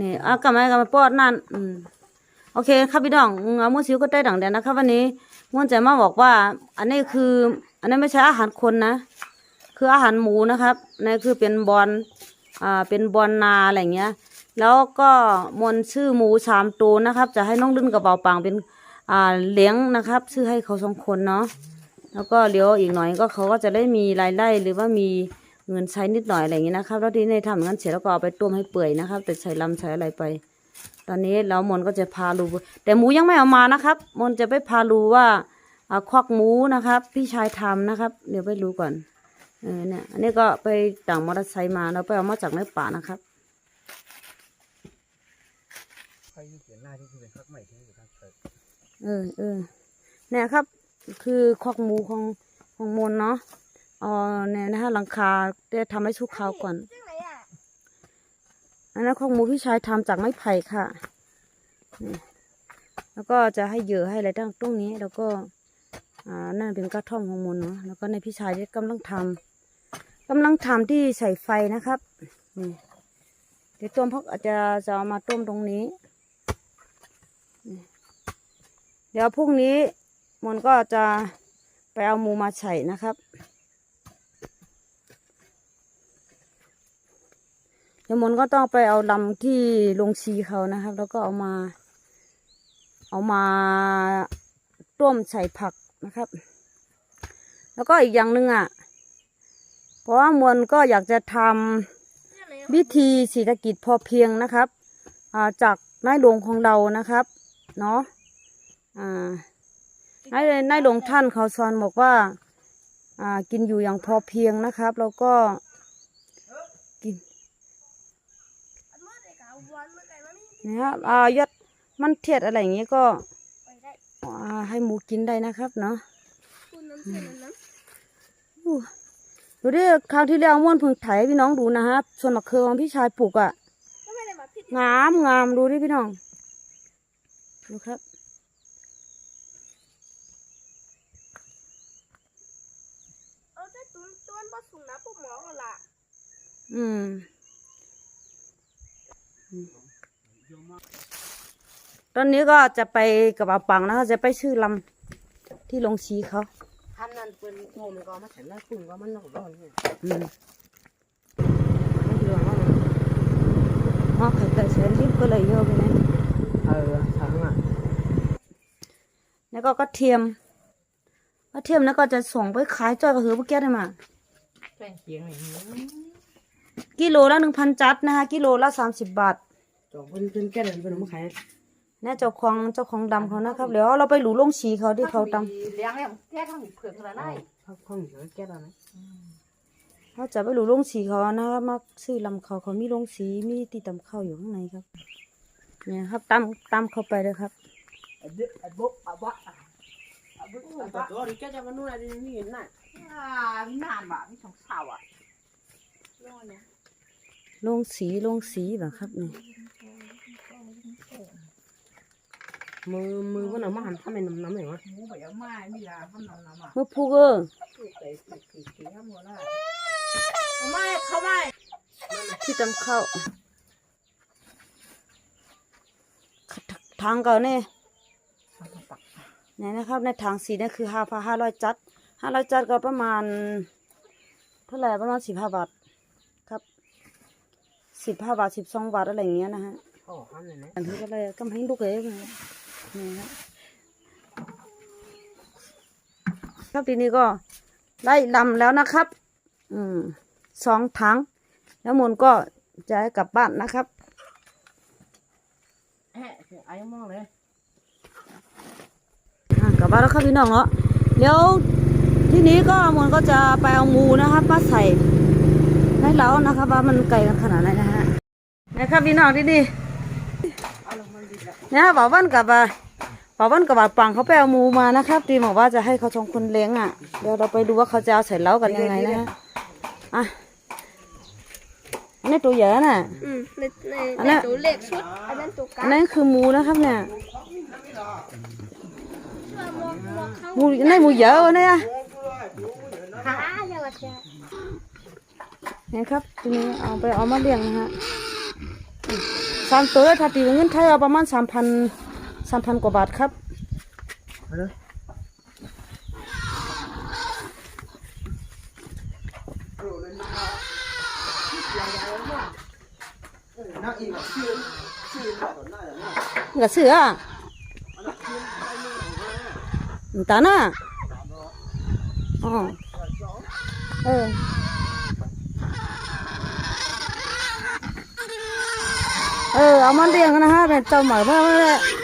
นี่อะกลับมากลับมาปอนนั่นอืมโอเคครับพี่น้องอืมเอามือซิวก็ได้ดังเดียวนะครับวันนี้ม่วนใจมาบอกว่า อันนี้คือ อันนี้ไม่ใช่อาหารคนนะ คืออาหารหมูนะครับนี่คือเป็นบอลอ่าเป็นบอลนาอะไรเงี้ย แล้วก็มนชื่อหมูสามตัวนะครับ จะให้น้องลื่นกับเบาปังเป็นอ่าเลี้ยงนะครับ ชื่อให้เขาสองคนเนาะแล้วก็เดี๋ยวอีกหน่อยก็เขาก็จะได้มีรายได้หรือว่ามี เงินใช้นิดหน่อยอะไรอย่างนี้นะครับ แล้วที่ในทำงั้นเสร็จแล้วก็เอาไปต้มให้เปื่อยนะครับ แต่ใส่ลำใส่อะไรไป ตอนนี้แล้วมนต์ก็จะพาดูแต่หมูยังไม่เอามานะครับ มนต์จะไปพาดูว่าอ่าควักหมูนะครับ พี่ชายทำนะครับ เดี๋ยวไปรู้ก่อนเออเนี่ยอันนี้ก็ไปต่างมอเตอร์ไซค์มาแล้วไปเอามาจากในป่านะครับใครที่เขียนหน้าที่คือเป็นพักใหม่ที่อยู่ทางเกิดเออเออเนี่ยครับ คือคอกหมูของของมนเนาะ อ๋อเนี่ยนะฮะหลังคาได้ทำให้ชุกเขาวก่อนอันนั้นคอกหมูพี่ชายทำจากไม้ไผ่ค่ะนี่แล้วก็จะให้เหยื่อให้อะไรตั้งตรงนี้ แล้วก็อ่านั่นเป็นกระท่อมของมนเนาะแล้วก็ในพี่ชายที่กำลังทำกำลังทำที่ใส่ไฟนะครับนี่เดี๋ยวต้มพักอาจจะจะเอามาต้มตรงนี้ เดี๋ยวพรุ่งนี้มนก็จะไปเอาหมูมาใส่นะครับ เดี๋ยวมนก็ต้องไปเอาลำที่ลงชีเขานะครับ แล้วก็เอามา เอามาต้มใส่ผักนะครับ แล้วก็อีกอย่างหนึ่งอะ เพราะว่ามนก็อยากจะทำวิธีเศรษฐกิจพอเพียงนะครับาจากนายหลวงของเรานะครับเนาะนายนายหลวงท่านเขาสอนบอกว่าากินอยู่อย่างพอเพียงนะครับ แล้วก็ นะครับอ่ายอดมันเทียดอะไรอย่างเงี้ยก็ไปได้อ่าให้หมูกินได้นะครับเนาะคุณน้ำเสียน้ำอู้ดูดิคราวที่แล้วม่วนเพึ่งไถให้พี่น้องดูนะครับส่วนมะเขือของพี่ชายปลูกอะ่ะก็ไม่ได้มาผิดงามงามดูดิพี่น้องดูครับเออแต่ตุ้นตุ้นบ่สูงนะพวกหมอก็ละอืมอืม ตอนนี้ก็จะไปกับอาปังนะคะ จะไปชื่อลำที่ลงชีเขาท่านนั้นเป็นโงมันก็มาฉันแล้วปุ่งก็มันหนอกร้อนเนี่ยอืมไม่เหลืองแล้วนะฮะไข่ไก่แสนริบก็เลยเยอะไปนะเออทั้งอะแล้วก็กระเทียมกระเทียมแล้วก็จะส่งไปขายจ้อยกระหือพวกแก้ได้มาแป้งเคียงไหนกิโลละหนึ่งพันจัดนะคะกิโลละสามสิบบาท จองเป็นเป็นแก้เลยเป็นมาขายเนี่ยเจ้าของเจ้าของดำเขานะครับเดี๋ยวเราไปหลูลงฉีเขาที่เขาดเลี้ยงเนี่ยแก้ทั้งเผือกอะไรได้พักข้องอยู่แก้อะไรำเขาจะไปหลูลงฉีเขานะครับมาซื้อลำเขาเขามีลงสีมีตีตำข้าวอยู่ข้างในครับ เนี่ยครับตามตามเข้าไปเลยครับอะเด็กอะบุ๊กอะบ้าอะบุ๊กอะบ้าตัวนี้แก้จะมานู่นอะไรนี่เห็นน่ะอ่านานว่ะไม่สองสาวอะรอเนี่ยลงสีลงสีแบบครับนี่ มือมือมันเอามาหันทำเป็นน้ำน้ำไหนวะมือแบบไม่มีลาทำน้ำน้ำอะเมื่อพูกเออถูกใจถูกถูกถูกทำหมดแล้วไม่เขาไม่ที่ตำข้าวทางเก่าเนี่ยเนี่ยนะครับในทางสีนี่คือห้าพันห้าร้อยจัดห้าร้อยจัดก็ประมาณเท่าไหร่ประมาณสิบห้าบาทครับสิบห้าบาทสิบสองบาทอะไรอย่างเงี้ยนะฮะโอ้หันเลยนะอันนี้ก็เลยกำให้ลูกเอ๋ยมา นี่ครับครับทีนี้ก็ได้ลำแล้วนะครับ อืมสองถัง แล้วมนก็จะกลับบ้านนะครับแอะไอ้มองเลยกลับบ้านแล้วครับพี่น้องเนาะเดี๋ยวทีนี้ก็มนก็จะไปเอาหมูนะครับมาใส่ให้เรานะครับว่ามันไกลขนาดไหนนะฮะนะครับพี่น้องที่นี่เนี่ยบ่าววันกับบ่า บ่าววันกับบ่าวปังเขาไปเอาหมูมานะครับตีบอกว่าจะให้เขาสองคนเลี้ยงอะ เดี๋ยวเราไปดูว่าเขาจะเอาใส่เล้ากันยังไงนะฮะอะอันนี้ตัวใหญ่น่ะอืมในในอันในนั้นตัวเล็กชุดอันนั้นตัวกลาอังนนั้นคือหมูนะครับเนี่ยหมวกหมวกเขาหมูอันนี้หมูเยอะเนี่ยหาอย่างละจ้ะเนี่ยครับทีนี้เอาไปเอามาเลี้ยงนะฮะสามตัวถ้าตีเป็นเงินไทยเอาประมาณสามพันสามพันกว่าบาทครับนักอีกชื่อชื่อแบบหน้าอย่างนี้นี่ก็เสือตาหน้าอ๋อเออเออเอามันเลี้ยงนะฮะเป็นเจ้าหมาเพื่อไม่ได้ให้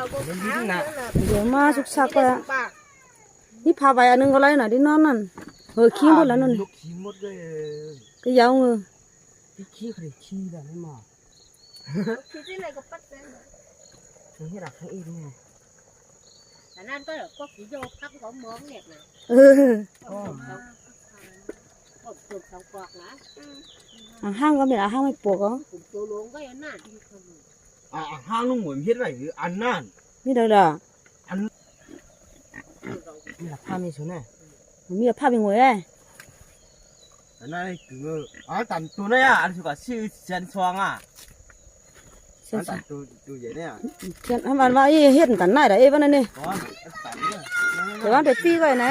ลุงหมวยเฮ็ดไรหรืออันนั่นนี่เด้อเด้อนี่หลักผ้าไม่สนแน่มีแต่ภาพเป็นหัวไอ้อันนั้นคืออ่าตั นตัวนี้อะอันสุกชื่อเชียนชวงอะเส้นอันตัสานยตัวตัวใหญ่เนี่ยเส้นทำมันว่าเอ้เฮ็ดตันไหนล่